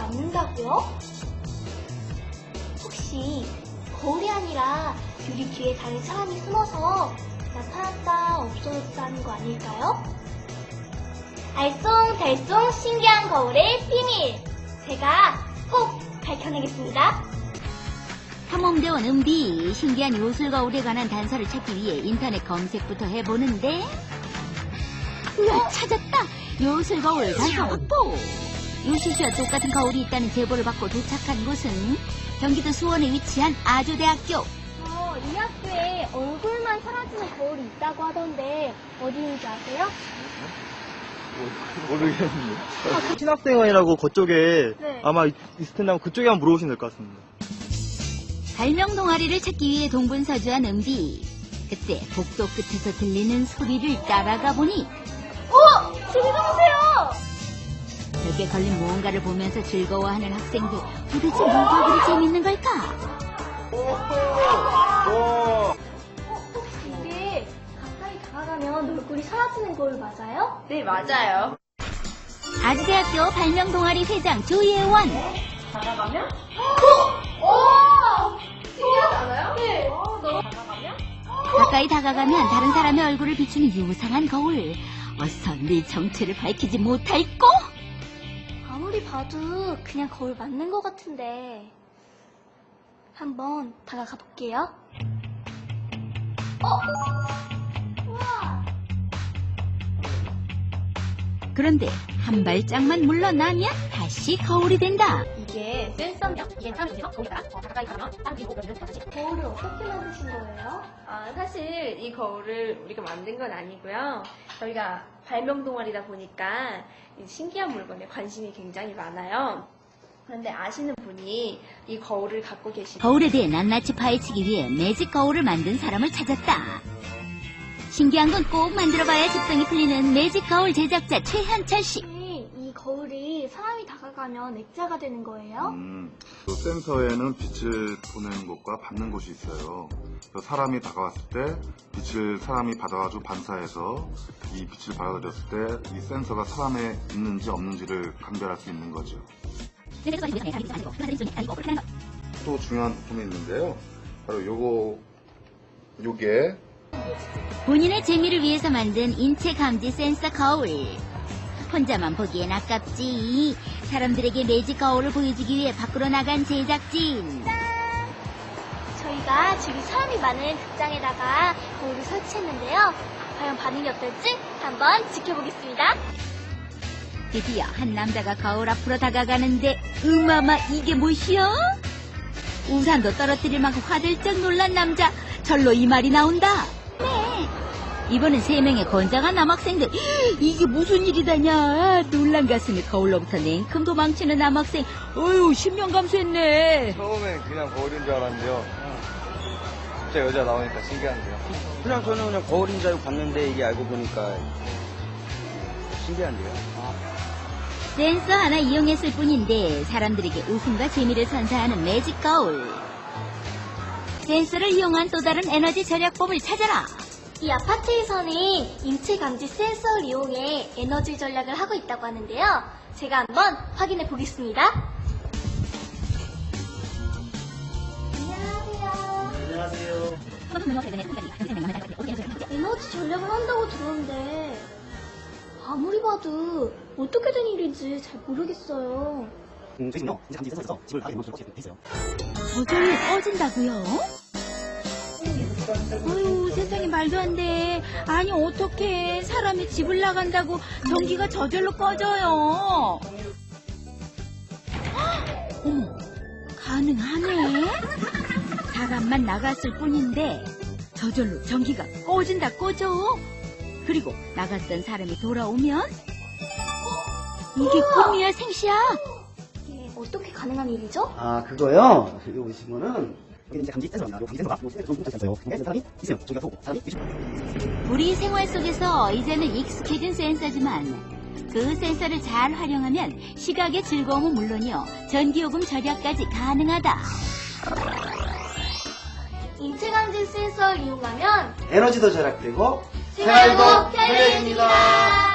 않는다고요? 혹시 거울이 아니라 유리 뒤에 다른 사람이 숨어서 나타났다 없어졌다는 거 아닐까요? 알쏭달쏭 신기한 거울의 비밀! 제가 꼭 밝혀내겠습니다. 탐험대원 은비 신기한 요술 거울에 관한 단서를 찾기 위해 인터넷 검색부터 해보는데 우와 찾았다 요술 거울 단서 확보 요실수와 똑같은 거울이 있다는 제보를 받고 도착한 곳은 경기도 수원에 위치한 아주대학교 어, 이 학교에 얼굴만 사라지는 거울이 있다고 하던데 어디인지 아세요? 모르겠는데. 신학생회라고 그쪽에 네. 아마 있- 있을 텐데 그쪽에 한번 물어보시면 될 것 같습니다. 발명 동아리를 찾기 위해 동분서주한 은비 그때 복도 끝에서 들리는 소리를 따라가 보니 어! 저기 좀 보세요! 벽에 걸린 무언가를 보면서 즐거워하는 학생들 도대체 뭐가 그리 재밌는 걸까? 어, 혹시 이게 가까이 다가가면 얼굴이 사라지는 거울 맞아요? 네, 맞아요. 아주대학교 발명 동아리 회장 조예원 다가가면? 오! 신기하지 않아요? 네. 너무 다가가면? 가까이 다가가면 다른 사람의 얼굴을 비추는 유상한 거울 어서 네 정체를 밝히지 못할꼬? 봐도 그냥 거울 맞는 것 같은데 한번 다가가 볼게요. 어? 우와! 그런데 한 발짝만 물러나면 다시 거울이 된다 이게 센서인데요. 이게 사람들이서 거기다가 더 가까이 가면 사람들이 보고 다르지. 거울을 어떻게 만드신 거예요? 아, 사실 이 거울을 우리가 만든 건 아니고요. 저희가 발명 동아리다 보니까 이 신기한 물건에 관심이 굉장히 많아요. 그런데 아시는 분이 이 거울을 갖고 계시고 거울에 대해 낱낱이 파헤치기 위해 매직 거울을 만든 사람을 찾았다 신기한 건 꼭 만들어봐야 집성이 풀리는 매직 거울 제작자 최현철 씨 다가가면 액자가 되는 거예요? 음, 그 센서에는 빛을 보내는 곳과 받는 곳이 있어요. 그래서 사람이 다가왔을 때 빛을 사람이 받아가지고 반사해서 이 빛을 받아들였을 때 이 센서가 사람에 있는지 없는지를 감별할 수 있는 거죠. 또 중요한 부품이 있는데요. 바로 요거, 요게 본인의 재미를 위해서 만든 인체 감지 센서 거울. 혼자만 보기엔 아깝지. 사람들에게 매직 거울을 보여주기 위해 밖으로 나간 제작진. 저희가 저기 사람이 많은 극장에다가 거울을 설치했는데요. 과연 반응이 어떨지 한번 지켜보겠습니다. 드디어 한 남자가 거울 앞으로 다가가는데 으마마 이게 뭐시여? 우산도 떨어뜨릴 만큼 화들짝 놀란 남자 절로 이 말이 나온다. 네. 이번엔 세 명의 건장한 남학생들 이게 무슨 일이다냐 놀란 가슴에 거울로부터 냉큼 도망치는 남학생 어휴 신명 감수했네 처음엔 그냥 거울인 줄 알았는데요. 진짜 여자 나오니까 신기한데요. 그냥 저는 그냥 거울인 줄 알고 봤는데 이게 알고 보니까 신기한데요. 센서 하나 이용했을 뿐인데 사람들에게 웃음과 재미를 선사하는 매직 거울 센서를 이용한 또 다른 에너지 절약법을 찾아라 이 아파트에서는 인체 감지 센서를 이용해 에너지 전략을 하고 있다고 하는데요. 제가 한번 확인해 보겠습니다. 안녕하세요. 에너지 전략을 한다고 들었는데 아무리 봐도 어떻게 된 일인지 잘 모르겠어요. 음, 저희는요, 이제 감지 센서 있어서 집을 나가게 해놓은 했어요. 저절로 꺼진다고요? 어휴 세상에 말도 안 돼. 아니 어떻게 사람이 집을 나간다고 전기가 저절로 꺼져요. 헉! 어머 가능하네. 사람만 나갔을 뿐인데 저절로 전기가 꺼진다 꺼져. 그리고 나갔던 사람이 돌아오면 이게 꿈이야 생시야. 이게 어떻게 가능한 일이죠? 아, 그거요? 여기 보시면은, 여기 이제 감지 센서입니다. 요 감지 센서가, 요 센서 좀 있어요. 근데 사람이 있어요. 저기가 보고, 사람이 있어요. 우리 생활 속에서 이제는 익숙해진 센서지만 그 센서를 잘 활용하면 시각의 즐거움은 물론이요 전기요금 절약까지 가능하다. 인체 감지 센서를 이용하면 에너지도 절약되고, 생활도 편리해집니다.